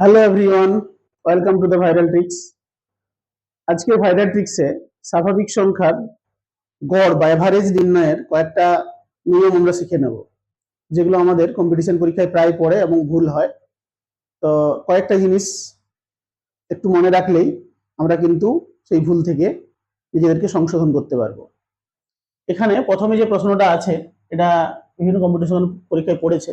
Hello everyone welcome to the viral tricks আজকে viral ট্রিক্সে স্বাভাবিক সংখ্যার গড় বা এভারেজ নির্ণয়ের কয়েকটা নিয়ম আমরা শিখে নেব, যেগুলো আমাদের কম্পিটিশন পরীক্ষায় প্রায় পড়ে এবং ভুল হয়। তো কয়েকটা জিনিস একটু মনে রাখলেই আমরা কিন্তু সেই ভুল থেকে নিজেদেরকে সংশোধন করতে পারব। এখানে প্রথমে যে প্রশ্নটা আছে, এটা বিভিন্ন কম্পিটিশন পরীক্ষায় পড়েছে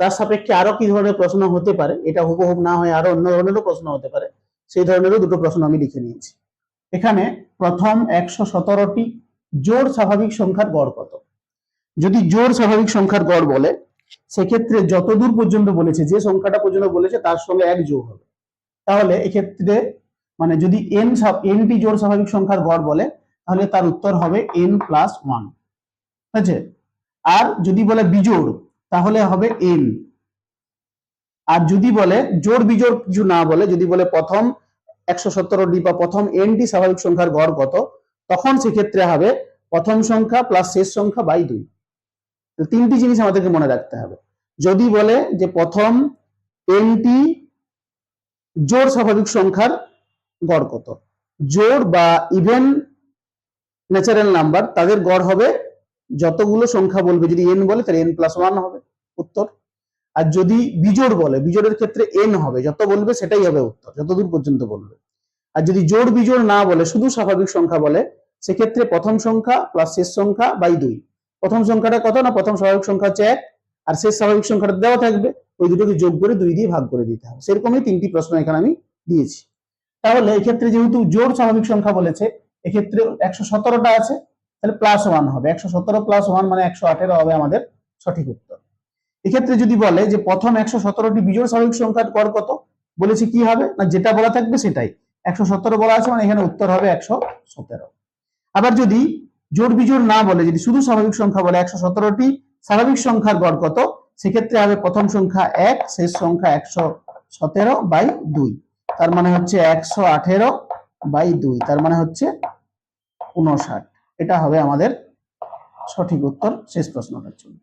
তার সাপেক্ষে আরও কি ধরনের প্রশ্ন হতে পারে? এটা হুবহুব না হয়ে আরও অন্য ধরনেরও প্রশ্ন হতে পারে। সেই ধরনেরও দুটো প্রশ্ন আমি লিখে নিয়েছি। এখানে প্রথম একশো সতেরোটি জোর স্বাভাবিক সংখ্যার গড় কত? যদি জোর স্বাভাবিক সংখ্যার গড় বলে, সেক্ষেত্রে যতদূর পর্যন্ত বলেছে, যে সংখ্যাটা পর্যন্ত বলেছে, তার সঙ্গে এক যোগ হবে। তাহলে এক্ষেত্রে মানে যদি এন এনটি জোর স্বাভাবিক সংখ্যার গড় বলে, তাহলে তার উত্তর হবে এন প্লাস ওয়ান ঠিক আছে? আর যদি বলে বিজোড় তাহলে হবে এন আর যদি বলে জোড় বিজোড় কিছু না বলে, যদি বলে প্রথম একশো সতেরোটি বা প্রথম এনটি স্বাভাবিক সংখ্যার গড় কত, তখন সেক্ষেত্রে হবে প্রথম সংখ্যা প্লাস শেষ সংখ্যা বাই দুই। তিনটি জিনিস আমাদেরকে মনে রাখতে হবে। যদি বলে যে প্রথম এনটি জোর স্বাভাবিক সংখ্যার গড় কত, জোর বা ইভেন ন্যাচারাল নাম্বার তাদের গড় হবে যতগুলো সংখ্যা বলবে, যদি এন বলে, তাহলে এন প্লাস ওয়ান হবে, উত্তর। আর যদি বিজোড় বলে, বিজোড়ের ক্ষেত্রে এন হবে, যত বলবে সেটাই হবে উত্তর, যতদূর পর্যন্ত বলবে। আর যদি জোড় বিজোড় না বলে, শুধু স্বাভাবিক সংখ্যা বলে, সেক্ষেত্রে প্রথম সংখ্যা প্লাস শেষ সংখ্যা বাই দুই। প্রথম সংখ্যাটা কত না, প্রথম স্বাভাবিক সংখ্যা হচ্ছে এক, আর শেষ স্বাভাবিক সংখ্যাটা দেওয়া থাকবে, ওই দুটোকে যোগ করে দুই দিয়ে ভাগ করে দিতে হবে। সেরকমই তিনটি প্রশ্ন এখানে আমি দিয়েছি। তাহলে এক্ষেত্রে যেহেতু জোড় স্বাভাবিক সংখ্যা বলেছে, এক্ষেত্রে একশো সতেরোটা আছে তাহলে প্লাস ওয়ান হবে। একশো সতেরো প্লাস ওয়ান মানে একশো আঠেরো হবে আমাদের সঠিক উত্তর। এক্ষেত্রে যদি বলে যে প্রথম একশো সতেরোটি বিজোড় স্বাভাবিক সংখ্যার গড় কত, বলেছি কি হবে? না, যেটা বলা থাকবে সেটাই। একশো সতেরো বলা আছে মানে এখানে উত্তর হবে একশো সতেরো। আবার যদি জোর বিজোড় না বলে, যদি শুধু স্বাভাবিক সংখ্যা বলে একশো সতেরোটি স্বাভাবিক সংখ্যার গড় কত, সেক্ষেত্রে হবে প্রথম সংখ্যা এক, শেষ সংখ্যা একশো সতেরো বাই দুই। তার মানে হচ্ছে একশো আঠেরো বাই দুই। তার মানে হচ্ছে উনষাট এটা হবে আমাদের সঠিক উত্তর শেষ প্রশ্নটার জন্য।